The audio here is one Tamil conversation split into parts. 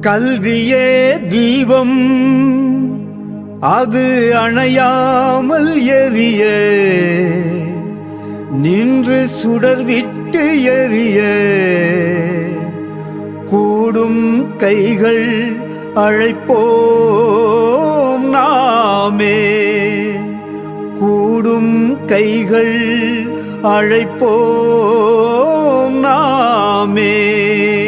கல்வியே தீபம். அது அணையாமல் எரிய. நின்று சுடர் விட்டு எரிய. கூடும் கைகள் அழைப்போம் நாமே. கூடும் கைகள் அழைப்போம் நாமே.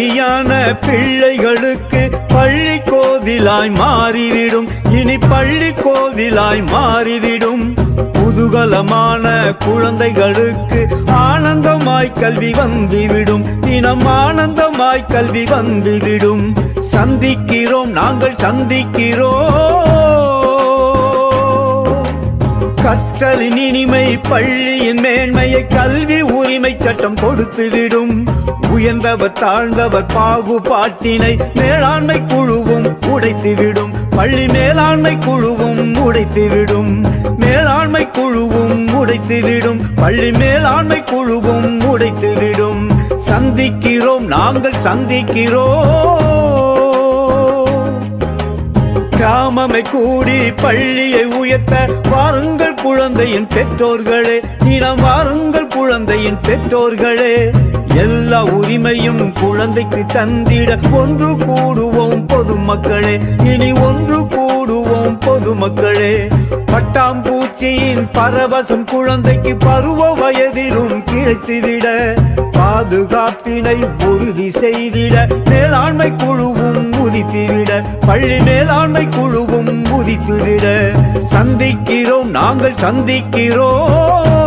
வெள்ளந்தியான பிள்ளைகளுக்கு பள்ளி கோவிலாய் மாறிவிடும். இனி பள்ளி கோவிலாய் மாறிவிடும். குதூகலமான குழந்தைகளுக்கு ஆனந்தமாய் கல்வி வந்துவிடும். தினம் ஆனந்தமாய் கல்வி வந்துவிடும். சந்திக்கிறோம் நாங்கள் சந்திக்கிறோம். கற்றலின் இனிமை பள்ளியின் மேன்மையை கல்வி உரிமை சட்டம் கொடுத்துவிடும். உயர்ந்தவர் தாழ்ந்தவர் பாகுபாட்டினை மேலாண்மை குழுவும் உடைத்துவிடும். பள்ளி மேலாண்மை குழுவும் உடைத்துவிடும். மேலாண்மை குழுவும் உடைத்துவிடும். பள்ளி மேலாண்மை குழுவும் உடைத்துவிடும். சந்திக்கிறோம் நாங்கள் சந்திக்கிறோம். கிராமமை கூடி பள்ளியை உயர்த்த வாருங்கள் குழந்தையின் பெற்றோர்களே. தினம் வாருங்கள் குழந்தையின் பெற்றோர்களே. எல்லா உரிமையும் குழந்தைக்கு தந்திட ஒன்று கூடுவோம் பொதுமக்களே. இனி ஒன்று கூடுவோம் பொதுமக்களே. பட்டாம்பூச்சியின் பரவசம் குழந்தைக்கு பருவ வயதிலும் கிடைத்துவிட. பாதுகாப்பினை உறுதி செய்திட. மேலாண்மை குழுவும் உதித்துவிட. பள்ளி மேலாண்மை குழுவும் உதித்துவிட. சந்திக்கிறோம் நாங்கள் சந்திக்கிறோம்.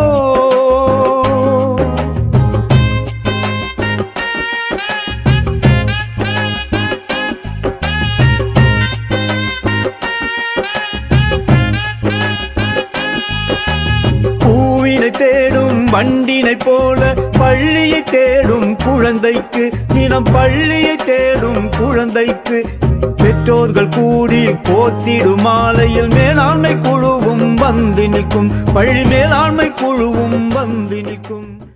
வண்டினை போல பள்ளியை தேடும் குழந்தைக்கு தினம் பள்ளியை தேடும் குழந்தைக்கு பெற்றோர்கள் கூடி போத்திடும் மாலையில் மேலாண்மை குழுவும் வந்து நிற்கும். பள்ளி மேலாண்மை குழுவும் வந்து நிற்கும்.